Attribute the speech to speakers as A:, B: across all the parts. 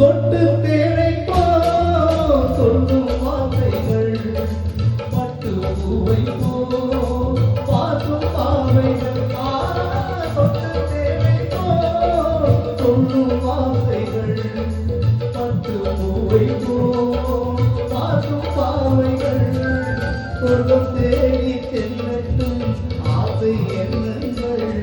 A: சொட்டு பேரைப்போ சொல்லும் வார்த்தைகள் பட்டு பூவை போ பார்க்கும் பார்வைகள் சொட்டு பேரைப்போ சொல்லும் வார்த்தைகள் பட்டு பூவை போ பார்க்கும் பார்வைகள் சொர்க்கம் தேடி செல்லட்டும் ஆசை எண்ணங்கள்.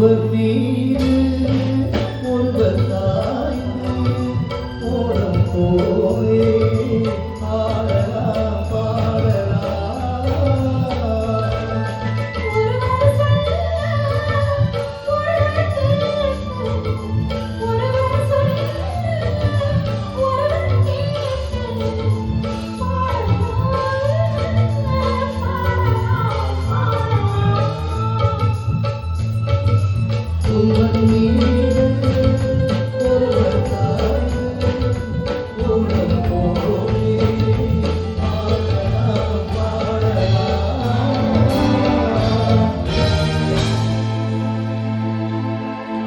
A: look me